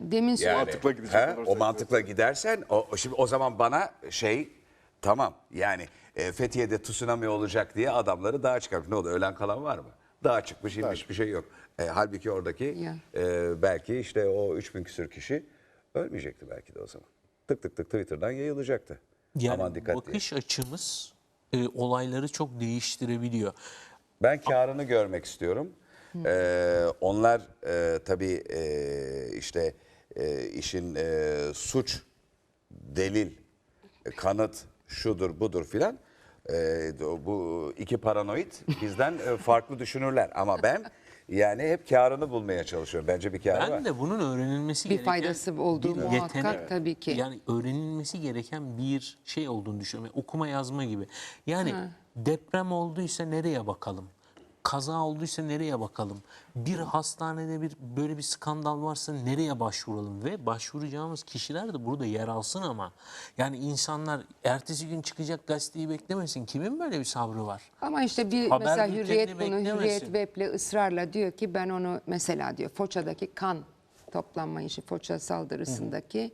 Demin Yani, Mantıkla gidecek he, olursak, o mantıkla gidersen o, o şimdi o zaman bana şey tamam yani e, Fethiye'de tsunami olacak diye adamları dağa çıkarmış. Ne oldu ölen kalan var mı? Dağa çıkmış inmiş bir şey yok. E, halbuki oradaki Ya. e, belki işte o 3000 küsür kişi ölmeyecekti belki de o zaman. Tık tık tık Twitter'dan yayılacaktı. Yani Aman dikkat diye. bakış açımız e, olayları çok değiştirebiliyor. Ben karını görmek istiyorum. Ee, onlar e, tabii e, işte e, işin e, suç, delil, e, kanıt, şudur budur filan. E, bu iki paranoid bizden e, farklı düşünürler. Ama ben yani hep karını bulmaya çalışıyorum. Bence bir karı var. Ben de bunun öğrenilmesi Bir gereken faydası olduğu bir muhakkak yetenek. tabii ki. Yani öğrenilmesi gereken bir şey olduğunu düşünüyorum. Yani okuma yazma gibi. Yani deprem olduysa nereye bakalım? Kaza olduysa nereye bakalım? Bir hastanede bir böyle bir skandal varsa nereye başvuralım ve başvuracağımız kişiler de burada yer alsın ama yani insanlar ertesi gün çıkacak gazeteyi beklemesin. Kimin böyle bir sabrı var? Ama işte bir Haber mesela Hürriyet bunu. Hürriyet Web'le ısrarla diyor ki ben onu mesela diyor Foça'daki kan toplanma işi Foça saldırısındaki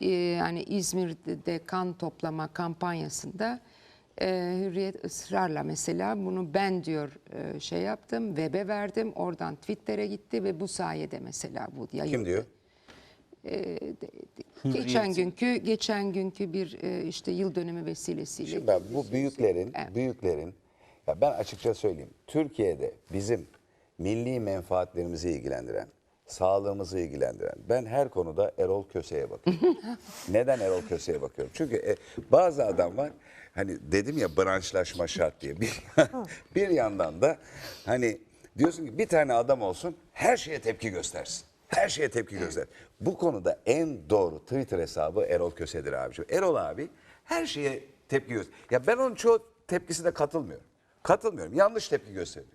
e, yani İzmir'de kan toplama kampanyasında e, Hürriyet ısrarla mesela bunu ben diyor e, şey yaptım web'e verdim oradan Twitter'e gitti ve bu sayede mesela bu yayıldı. Kim diyor? Geçen günkü geçen günkü bir e, işte yıl dönümü vesilesiyle. Şimdi ben bu büyüklerin, Evet. büyüklerin, ya ben açıkça söyleyeyim, Türkiye'de bizim milli menfaatlerimizi ilgilendiren, sağlığımızı ilgilendiren, ben her konuda Erol Köse'ye bakıyorum. Neden Erol Köse'ye bakıyorum? Çünkü e, bazı adam var, hani dedim ya branşlaşma şart diye, bir, bir yandan da hani diyorsun ki bir tane adam olsun, her şeye tepki göstersin. Her şeye tepki göster. Bu konuda en doğru Twitter hesabı Erol Köse'dir abiciğim. Erol abi her şeye tepki gösteriyor. Ya ben onun çoğu tepkisine katılmıyorum. Katılmıyorum. Yanlış tepki gösteriyor.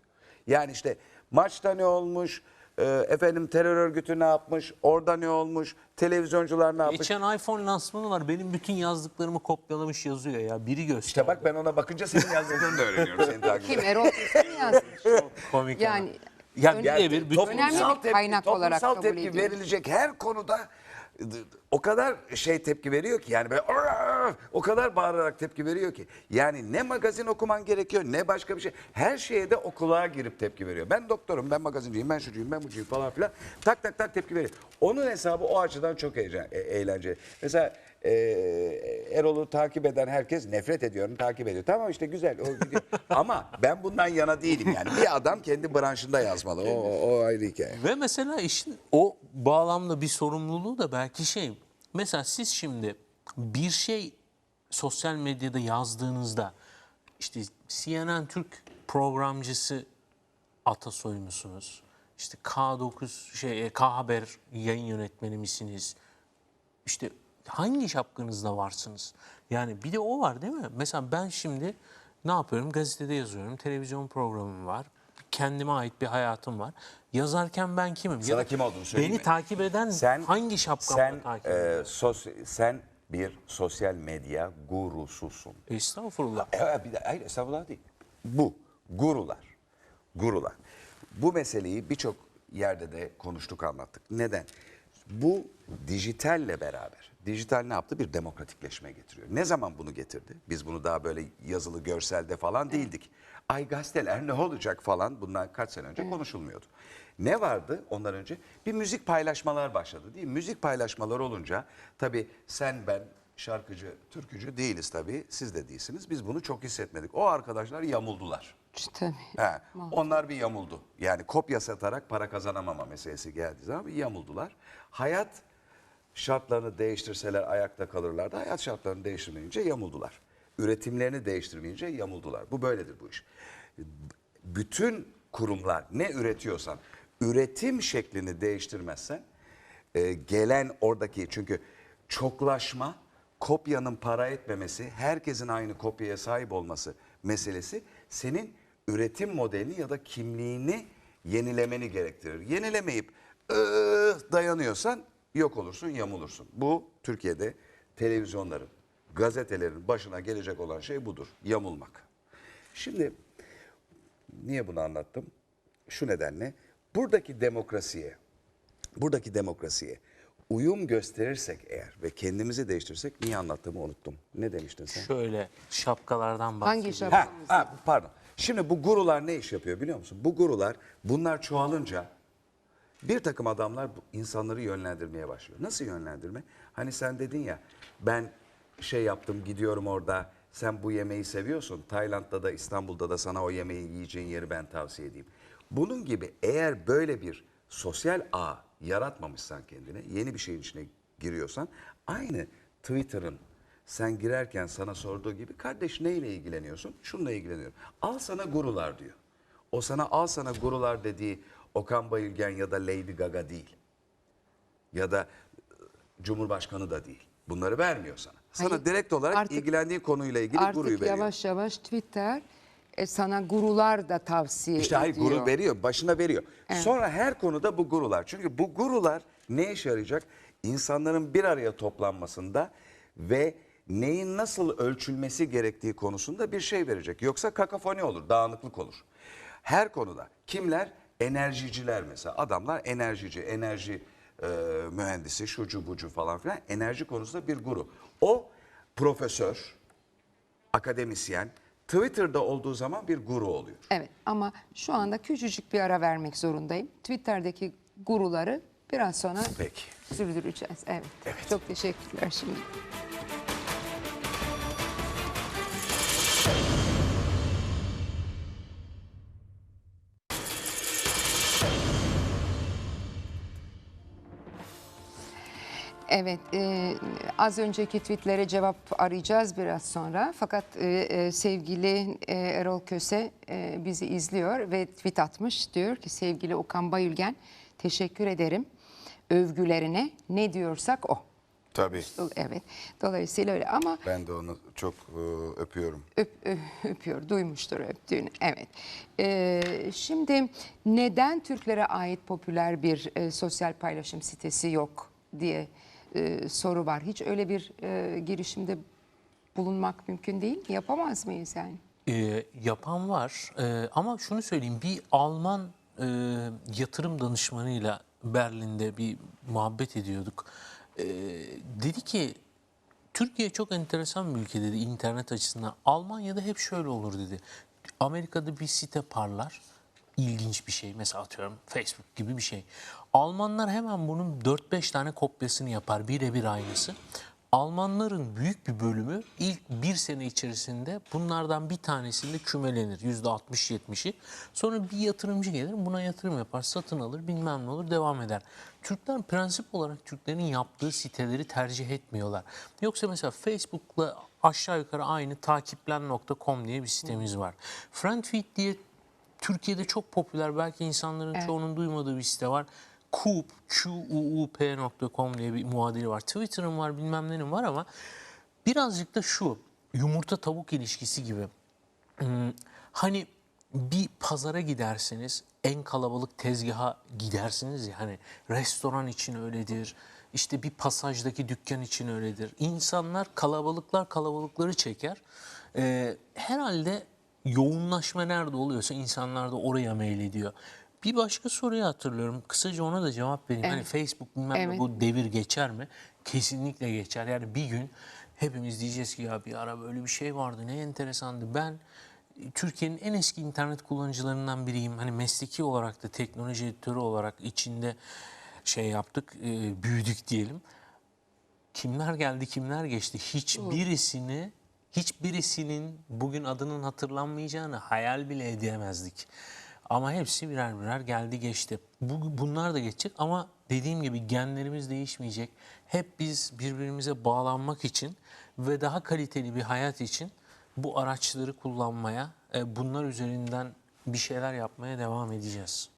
Yani işte maçta ne olmuş, e, efendim terör örgütü ne yapmış, orada ne olmuş, televizyoncular ne yapmış. Geçen iPhone lansmanı var. Benim bütün yazdıklarımı kopyalamış yazıyor ya. Biri göster. İşte bak ben ona bakınca senin yazdıklarını da öğreniyorum. Seni takip Kim. Erol Köse mi yazmış? Komik Yani Ya Ön- birebir bütün Önemli bir kaynak olarak toplumsal kabul tepki ediyorum. verilecek her konuda o kadar şey tepki veriyor ki yani böyle o kadar bağırarak tepki veriyor ki yani ne magazin okuman gerekiyor ne başka bir şey her şeye de okula girip tepki veriyor. Ben doktorum ben magazinciyim ben şucuyum ben bucuyum falan filan tak tak tak tepki veriyor. Onun hesabı o açıdan çok e- eğlenceli. Mesela e, Erol'u takip eden herkes nefret ediyorum takip ediyor. Tamam işte güzel o gidiyor. ama ben bundan yana değilim yani. Bir adam kendi branşında yazmalı. O, o, o ayrı hikaye. Ve mesela işin o bağlamda bir sorumluluğu da belki şey. Mesela siz şimdi bir şey sosyal medyada yazdığınızda işte CNN Türk programcısı Atasoy musunuz? İşte K9 şey K Haber yayın yönetmeni misiniz? İşte hangi şapkanızda varsınız? Yani bir de o var değil mi? Mesela ben şimdi ne yapıyorum? Gazetede yazıyorum, televizyon programım var. Kendime ait bir hayatım var. Yazarken ben kimim? Sana da kim olduğunu söyleyeyim Beni mi? takip eden Sen hangi şapkamla sen, takip e, ediyor? sos- sen bir sosyal medya gurususun. Estağfurullah. Evet bir de hayır estağfurullah değil. Bu gurular. Gurular. Bu meseleyi birçok yerde de konuştuk anlattık. Neden? Bu dijitalle beraber. Dijital ne yaptı? Bir demokratikleşme getiriyor. Ne zaman bunu getirdi? Biz bunu daha böyle yazılı görselde falan değildik. Ay gazeteler ne olacak falan bundan kaç sene önce konuşulmuyordu. Ne vardı ondan önce? Bir müzik paylaşmalar başladı değil mi? Müzik paylaşmalar olunca tabii sen ben şarkıcı, türkücü değiliz tabii. Siz de değilsiniz. Biz bunu çok hissetmedik. O arkadaşlar yamuldular. Tabii. He, onlar bir yamuldu. Yani kopya satarak para kazanamama meselesi geldiği zaman bir yamuldular. Hayat şartlarını değiştirseler ayakta kalırlardı. Hayat şartlarını değiştirmeyince yamuldular. Üretimlerini değiştirmeyince yamuldular. Bu böyledir bu iş. Bütün kurumlar ne üretiyorsan üretim şeklini değiştirmezsen e, gelen oradaki çünkü çoklaşma, kopyanın para etmemesi, herkesin aynı kopyaya sahip olması meselesi senin üretim modelini ya da kimliğini yenilemeni gerektirir. Yenilemeyip "Iı" dayanıyorsan yok olursun, yamulursun. Bu Türkiye'de televizyonların, gazetelerin başına gelecek olan şey budur, yamulmak. Şimdi niye bunu anlattım? Şu nedenle buradaki demokrasiye, buradaki demokrasiye uyum gösterirsek eğer ve kendimizi değiştirirsek niye anlattığımı unuttum. Ne demiştin sen? Şöyle şapkalardan bahsediyor. Hangi şapka? Ha, ha, pardon. Şimdi bu gurular ne iş yapıyor biliyor musun? Bu gurular bunlar çoğalınca bir takım adamlar bu insanları yönlendirmeye başlıyor. Nasıl yönlendirme? Hani sen dedin ya ben şey yaptım gidiyorum orada sen bu yemeği seviyorsun. Tayland'da da İstanbul'da da sana o yemeği yiyeceğin yeri ben tavsiye edeyim. Bunun gibi eğer böyle bir sosyal ağ yaratmamışsan kendine yeni bir şeyin içine giriyorsan aynı Twitter'ın sen girerken sana sorduğu gibi kardeş neyle ilgileniyorsun? Şununla ilgileniyorum. Al sana gurular diyor. O sana al sana gurular dediği Okan Bayülgen ya da Lady Gaga değil. Ya da e, Cumhurbaşkanı da değil. Bunları vermiyor sana. Sana Hayır, direkt olarak artık- ilgilendiği konuyla ilgili guruyu Artık veriyor. yavaş yavaş Twitter e, sana gurular da tavsiye İşte hayır ediyor. guru veriyor, başına veriyor. Sonra her konuda bu gurular. Çünkü bu gurular ne işe yarayacak? İnsanların bir araya toplanmasında ve neyin nasıl ölçülmesi gerektiği konusunda bir şey verecek. Yoksa kakafoni olur, dağınıklık olur. Her konuda kimler? Enerjiciler mesela. Adamlar enerjici, enerji e, mühendisi, şucu bucu falan filan. Enerji konusunda bir guru. O profesör, akademisyen, Twitter'da olduğu zaman bir guru oluyor. Evet ama şu anda küçücük bir ara vermek zorundayım. Twitter'daki guruları biraz sonra Peki. sürdüreceğiz. Evet. Çok teşekkürler şimdi. Evet, e, az önceki tweetlere cevap arayacağız biraz sonra. Fakat e, e, sevgili e, Erol Köse e, bizi izliyor ve tweet atmış. Diyor ki sevgili Okan Bayülgen teşekkür ederim övgülerine ne diyorsak o. Tabii. Evet, dolayısıyla öyle ama Ben de onu çok e, öpüyorum. öp, ö- öpüyor, duymuştur öptüğünü. Evet. Ee, şimdi neden Türklere ait popüler bir e, sosyal paylaşım sitesi yok diye e, soru var. Hiç öyle bir e, girişimde bulunmak mümkün değil mi? Yapamaz mıyız yani? Ee, yapan var Ee, ama şunu söyleyeyim bir Alman e, yatırım danışmanıyla Berlin'de bir muhabbet ediyorduk. Ee, dedi ki Türkiye çok enteresan bir ülke dedi internet açısından. Almanya'da hep şöyle olur dedi. Amerika'da bir site parlar. İlginç bir şey. Mesela atıyorum Facebook gibi bir şey. Almanlar hemen bunun 4-5 tane kopyasını yapar. Birebir aynısı. Almanların büyük bir bölümü ilk bir sene içerisinde bunlardan bir tanesinde kümelenir. %60-70'i. Sonra bir yatırımcı gelir buna yatırım yapar, satın alır bilmem ne olur devam eder. Türkler prensip olarak Türklerin yaptığı siteleri tercih etmiyorlar. Yoksa mesela Facebook'la aşağı yukarı aynı takiplen.com diye bir sitemiz var. Friendfeed diye Türkiye'de çok popüler belki insanların çoğunun duymadığı bir site var. Coop, Q-U-U-P.com diye bir muadili var. Twitter'ın var bilmem nenin var ama birazcık da şu yumurta tavuk ilişkisi gibi. Hmm, Hani bir pazara gidersiniz, en kalabalık tezgaha gidersiniz ya hani restoran için öyledir. işte bir pasajdaki dükkan için öyledir. İnsanlar kalabalıklar kalabalıkları çeker. Ee, herhalde yoğunlaşma nerede oluyorsa insanlar da oraya meylediyor. Bir başka soruyu hatırlıyorum. Kısaca ona da cevap vereyim. Hani Facebook bilmem Evet. bu devir geçer mi? Kesinlikle geçer. Yani bir gün hepimiz diyeceğiz ki ya bir ara böyle bir şey vardı ne enteresandı. Ben e, Türkiye'nin en eski internet kullanıcılarından biriyim. Hani mesleki olarak da teknoloji editörü olarak içinde şey yaptık, e, büyüdük diyelim. Kimler geldi, kimler geçti? Hiçbirisini, hiçbirisinin bugün adının hatırlanmayacağını hayal bile edemezdik. Ama hepsi birer birer geldi geçti. Bu, bunlar da geçecek ama dediğim gibi genlerimiz değişmeyecek. Hep biz birbirimize bağlanmak için ve daha kaliteli bir hayat için bu araçları kullanmaya, e, bunlar üzerinden bir şeyler yapmaya devam edeceğiz.